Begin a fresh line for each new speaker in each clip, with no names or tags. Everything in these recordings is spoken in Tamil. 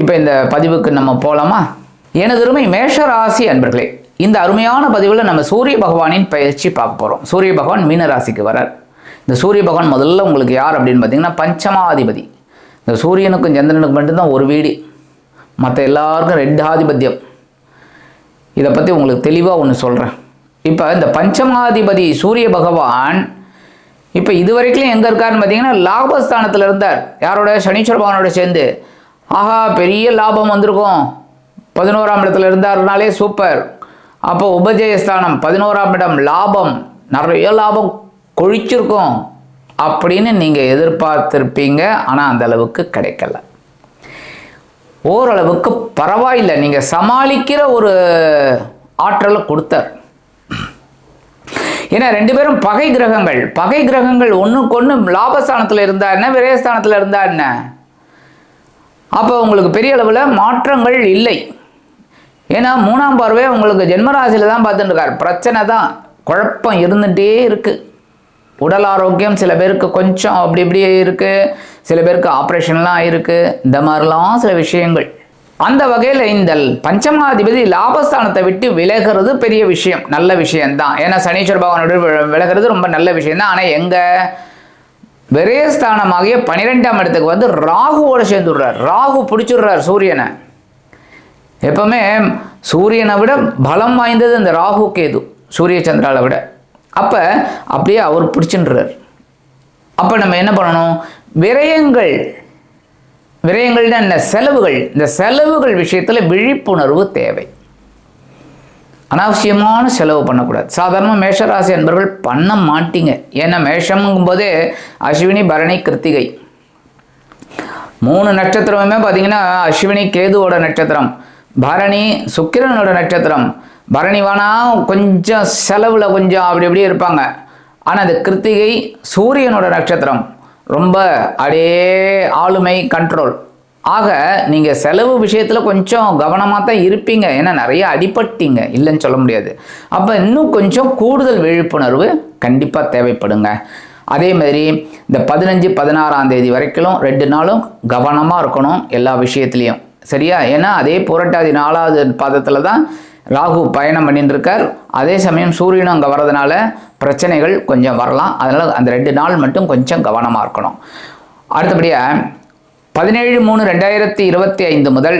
இப்போ இந்த பதிவுக்கு நம்ம போகலாமா எனது அருமை மேஷ ராசி அன்பர்களே இந்த அருமையான பதிவில் நம்ம சூரிய பகவானின் பயிற்சி பார்க்க போகிறோம் சூரிய பகவான் மீனராசிக்கு வரார். இந்த சூரிய பகவான் முதல்ல உங்களுக்கு யார் அப்படின்னு பார்த்தீங்கன்னா பஞ்சமாதிபதி. இந்த சூரியனுக்கும் சந்திரனுக்கும் மட்டும்தான் ஒரு வீடு. மற்ற எல்லாருக்கும் ரெண்டு ஆதிபத்தியம். இதை பற்றி உங்களுக்கு தெளிவாக ஒன்று சொல்கிறேன் இப்போ இந்த பஞ்சமாதிபதி சூரிய பகவான் இப்போ இது வரைக்கும் எங்கே இருக்காருன்னு பார்த்தீங்கன்னா லாபஸ்தானத்தில் இருந்தார். யாரோட? சனீஸ்வர பகவானோட சேர்ந்து. ஆஹா பெரிய லாபம் வந்திருக்கும். பதினோராம் இடத்துல இருந்தாருனாலே சூப்பர். அப்போ உபஜயஸ்தானம் பதினோராம் இடம் லாபம். நிறைய லாபம் கொழிச்சிருக்கும் அப்படின்னு நீங்கள் எதிர்பார்த்துருப்பீங்க. ஆனால் அந்த அளவுக்கு கிடைக்கல. ஓரளவுக்கு பரவாயில்லை. நீங்கள் சமாளிக்கிற ஒரு ஆற்றலை கொடுத்தார். ஏன்னா ரெண்டு பேரும் பகை கிரகங்கள். பகை கிரகங்கள் ஒன்றுக்கு ஒன்று லாபஸ்தானத்தில் இருந்தா என்ன? விரயஸ்தானத்தில் இருந்தா என்ன? அப்போ உங்களுக்கு பெரிய அளவில் மாற்றங்கள் இல்லை. ஏன்னா மூணாம் பார்வை உங்களுக்கு ஜென்மராசியில் தான் பார்த்துட்டு இருக்கார். பிரச்சனை தான். குழப்பம் இருந்துகிட்டே இருக்குது உடல் ஆரோக்கியம் சில பேருக்கு கொஞ்சம் அப்படி இப்படியே இருக்குது சில பேருக்கு ஆப்ரேஷன்லாம் இருக்குது இந்த மாதிரிலாம் சில விஷயங்கள். அந்த வகையில் இந்த பஞ்சமாதிபதி லாபஸ்தானத்தை விட்டு விலகிறது பெரிய விஷயம். நல்ல விஷயம்தான். ஏன்னா சனீஸ்வர பகவானோட விலகிறது ரொம்ப நல்ல விஷயம்தான். ஆனால் எங்கே? விரயஸ்தானமாகிய பன்னிரெண்டாம் இடத்துக்கு வந்து ராகுவோட சேர்ந்துடுறார். ராகு பிடிச்சிடுறார் சூரியனை. எப்பவுமே சூரியனை விட பலம் வாய்ந்தது இந்த ராகு கேது சூரிய சந்திராவை விட. அப்போ அப்படியே அவர் பிடிச்சுன்றார். அப்போ நம்ம என்ன பண்ணணும்? விரயங்கள். விரயங்கள்னா என்ன? செலவுகள். இந்த செலவுகள் விஷயத்தில் விழிப்புணர்வு தேவை. அனாவசியமான செலவு பண்ணக்கூடாது. சாதாரணமாக மேஷராசி என்பவர்கள் பண்ண மாட்டீங்க. ஏன்னா மேஷம்ங்கும் போதே அஸ்வினி பரணி கிருத்திகை. மூணு நட்சத்திரமுமே பார்த்தீங்கன்னா அஸ்வினி கேதுவோட நட்சத்திரம். பரணி சுக்கிரனோட நட்சத்திரம். பரணி வேணா கொஞ்சம் செலவில் கொஞ்சம் அப்படி அப்படியே இருப்பாங்க. ஆனால் அது கிருத்திகை சூரியனோட நட்சத்திரம். ரொம்ப அப்படியே ஆளுமை கண்ட்ரோல் ஆக நீங்கள் செலவு விஷயத்தில் கொஞ்சம் கவனமாக தான் இருப்பீங்க. ஏன்னா நிறைய அடிபட்டீங்க. இல்லைன்னு சொல்ல முடியாது. அப்போ இன்னும் கொஞ்சம் கூடுதல் விழிப்புணர்வு கண்டிப்பாக தேவைப்படுங்க. அதே மாதிரி இந்த பதினஞ்சு பதினாறாம் தேதி வரைக்கும் ரெண்டு நாளும் கவனமாக இருக்கணும் எல்லா விஷயத்துலையும். சரியா? ஏன்னா அதே புரட்டாதி நாலாவது பாதத்தில் தான் ராகு பயணம் பண்ணிட்டு இருக்கார் அதே சமயம் சூரியனும் அங்கே வர்றதுனால பிரச்சனைகள் கொஞ்சம் வரலாம். அதனால் அந்த ரெண்டு நாள் மட்டும் கொஞ்சம் கவனமாக இருக்கணும். அடுத்தபடியாக பதினேழு மூணு ரெண்டாயிரத்தி இருபத்தி ஐந்து முதல்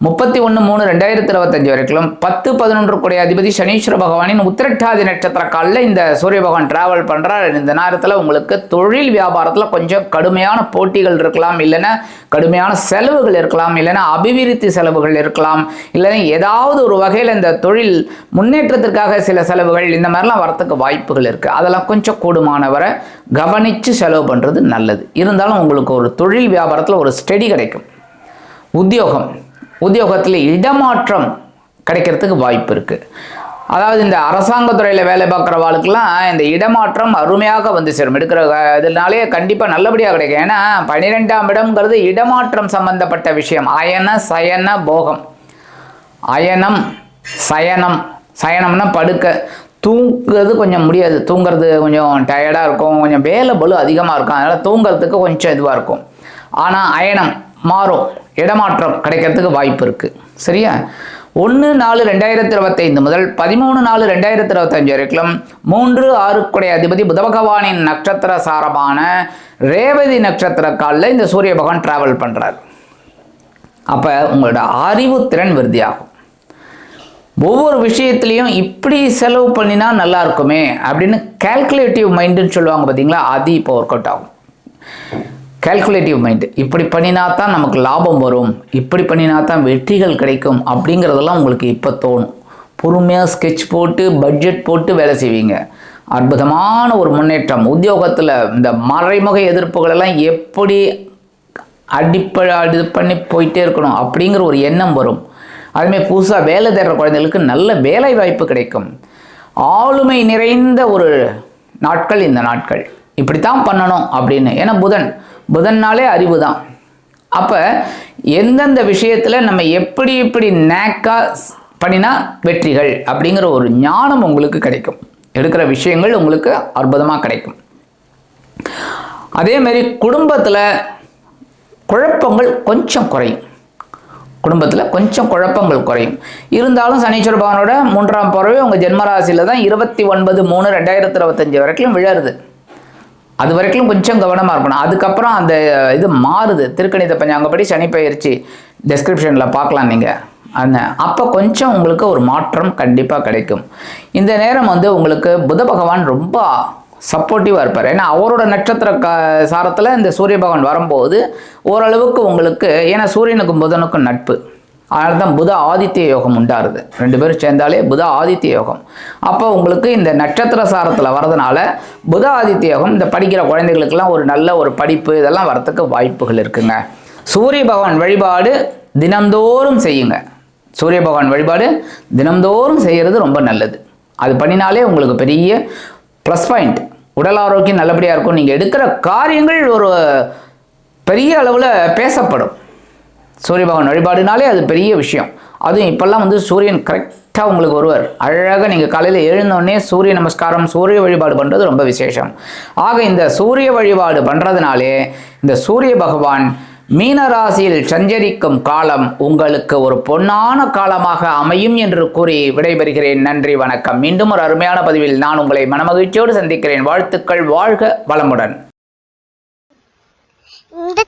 முப்பத்தி ஒன்று மூணு ரெண்டாயிரத்தி இருபத்தஞ்சு வரைக்கும் பத்து பதினொன்று கூடிய அதிபதி சனீஸ்வர பகவானின் உத்திரட்டாதி நட்சத்திர காலில் இந்த சூரிய பகவான் டிராவல் பண்ணுறார் இந்த நேரத்தில் உங்களுக்கு தொழில் வியாபாரத்தில் கொஞ்சம் கடுமையான போட்டிகள் இருக்கலாம் இல்லைன்னா கடுமையான செலவுகள் இருக்கலாம் இல்லைன்னா அபிவிருத்தி செலவுகள் இருக்கலாம் இல்லைன்னா ஏதாவது ஒரு வகையில் இந்த தொழில் முன்னேற்றத்திற்காக சில செலவுகள் இந்த மாதிரிலாம் வரத்துக்கு வாய்ப்புகள் இருக்குது அதெல்லாம் கொஞ்சம் கூடுமானவரை கவனித்து செலவு பண்ணுறது நல்லது. இருந்தாலும் உங்களுக்கு ஒரு தொழில் வியாபாரத்தில் ஒரு ஸ்டெடி கிடைக்கும். உத்தியோகம். உத்தியோகத்தில் இடமாற்றம் கிடைக்கிறதுக்கு வாய்ப்பு இருக்குது அதாவது இந்த அரசாங்க துறையில் வேலை பார்க்குறவாளுக்கெல்லாம் இந்த இடமாற்றம் அருமையாக வந்து சேரும். எடுக்கிற இதனாலேயே இதனாலே கண்டிப்பாக நல்லபடியாக கிடைக்கும். ஏன்னா பன்னிரெண்டாம் இடம்ங்கிறது இடமாற்றம் சம்பந்தப்பட்ட விஷயம். அயன சயன போகம். அயனம் சயனம். சயனம்னா படுக்க. தூங்குறது கொஞ்சம் முடியாது. தூங்குறது கொஞ்சம் டயர்டாக இருக்கும். கொஞ்சம் வேலை பலு அதிகமாக இருக்கும். அதனால் தூங்குறதுக்கு கொஞ்சம் இதுவாக இருக்கும். ஆனால் அயனம் மாறும். இடமாற்றம் கிடைக்கிறதுக்கு வாய்ப்பு இருக்குது சரியா? ஒன்று நாலு ரெண்டாயிரத்தி இருபத்தைந்து முதல் பதிமூணு நாலு ரெண்டாயிரத்தி இருபத்தஞ்சு வரைக்கும் மூன்று ஆறுக்குடைய அதிபதி புதபகவானின் நட்சத்திர சாரமான ரேவதி நட்சத்திர காலில் இந்த சூரிய பகவான் டிராவல் பண்ணுறார் அப்போ உங்களோட அறிவுத்திறன் விருத்தியாகும். ஒவ்வொரு விஷயத்துலையும் இப்படி செலவு பண்ணினா நல்லா இருக்குமே அப்படின்னு கால்குலேட்டிவ் மைண்டுன்னு சொல்லுவாங்க பார்த்தீங்களா அது இப்போ ஒர்க் அவுட் ஆகும். கால்குலேட்டிவ் மைண்டு இப்படி பண்ணினா தான் நமக்கு லாபம் வரும். இப்படி பண்ணினா தான் வெற்றிகள் கிடைக்கும் அப்படிங்கிறதெல்லாம் உங்களுக்கு இப்போ தோணும். பொறுமையாக ஸ்கெட்ச் போட்டு பட்ஜெட் போட்டு வேலை செய்வீங்க. அற்புதமான ஒரு முன்னேற்றம். உத்தியோகத்தில் இந்த மறைமுக எதிர்ப்புகளெல்லாம் எப்படி அடிப்படை இது பண்ணி போயிட்டே இருக்கணும் அப்படிங்கிற ஒரு எண்ணம் வரும். அதுமாதிரி புதுசாக வேலை தேடுற குழந்தைகளுக்கு நல்ல வேலை வாய்ப்பு கிடைக்கும். ஆளுமை நிறைந்த ஒரு நாட்கள் இந்த நாட்கள். இப்படித்தான் பண்ணணும் அப்படின்னு. ஏன்னா புதன் புதன்னாலே அறிவு தான் அப்போ எந்தெந்த விஷயத்தில் நம்ம எப்படி எப்படி நேக்காக பண்ணினா வெற்றிகள் அப்படிங்கிற ஒரு ஞானம் உங்களுக்கு கிடைக்கும். எடுக்கிற விஷயங்கள் உங்களுக்கு அற்புதமாக கிடைக்கும். அதேமாரி குடும்பத்தில் குழப்பங்கள் கொஞ்சம் குறையும். குடும்பத்தில் கொஞ்சம் குழப்பங்கள் குறையும். இருந்தாலும் சனீஸ்வர பகவானோட மூன்றாம் பறவை உங்கள் ஜென்மராசியில் தான் இருபத்தி ஒன்பது மூணு ரெண்டாயிரத்தி இருபத்தஞ்சு வரைக்கும் விழருது. அது வரைக்கும் கொஞ்சம் கவனமாக இருக்கணும். அதுக்கப்புறம் அந்த இது மாறுது. திருக்கணித பஞ்சாங்கப்படி சனி பயிற்சி டெஸ்கிரிப்ஷனில் பார்க்கலாம் நீங்கள் அந்த அப்போ கொஞ்சம் உங்களுக்கு ஒரு மாற்றம் கண்டிப்பாக கிடைக்கும். இந்த நேரம் வந்து உங்களுக்கு புத பகவான் ரொம்ப சப்போர்ட்டிவாக இருப்பார். ஏன்னா அவரோட நட்சத்திர க சாரத்தில் இந்த சூரிய பகவான் வரும்போது ஓரளவுக்கு உங்களுக்கு ஏன்னா சூரியனுக்கும் புதனுக்கும் நட்பு. அதனால தான் புத ஆதித்ய யோகம் உண்டாருது. ரெண்டு பேரும் சேர்ந்தாலே புத ஆதித்ய யோகம். அப்போ உங்களுக்கு இந்த நட்சத்திர சாரத்தில் வரதுனால புத ஆதித்ய யோகம் இந்த படிக்கிற குழந்தைகளுக்கெல்லாம் ஒரு நல்ல ஒரு படிப்பு இதெல்லாம் வரத்துக்கு வாய்ப்புகள் இருக்குங்க. சூரிய பகவான் வழிபாடு தினந்தோறும் செய்யுங்க. சூரிய பகவான் வழிபாடு தினந்தோறும் செய்கிறது ரொம்ப நல்லது. அது பண்ணினாலே உங்களுக்கு பெரிய ப்ளஸ் பாயிண்ட் உடல் ஆரோக்கியம் நல்லபடியாக இருக்கும். நீங்கள் எடுக்கிற காரியங்கள் ஒரு பெரிய அளவில் பேசப்படும். சூரிய பகவான் வழிபாடுனாலே அது பெரிய விஷயம். அதுவும் இப்போல்லாம் வந்து சூரியன் கரெக்டாக உங்களுக்கு ஒருவர் அழகாக நீங்கள் காலையில் எழுந்தோடனே சூரிய நமஸ்காரம் சூரிய வழிபாடு பண்ணுறது ரொம்ப விசேஷம். ஆக இந்த சூரிய வழிபாடு பண்ணுறதுனாலே இந்த சூரிய பகவான் மீனராசியில் சஞ்சரிக்கும் காலம் உங்களுக்கு ஒரு பொன்னான காலமாக அமையும் என்று கூறி விடைபெறுகிறேன். நன்றி வணக்கம். மீண்டும் ஒரு அருமையான பதிவில் நான் உங்களை மனமகிழ்ச்சியோடு சந்திக்கிறேன். வாழ்த்துக்கள் வாழ்க வளமுடன்.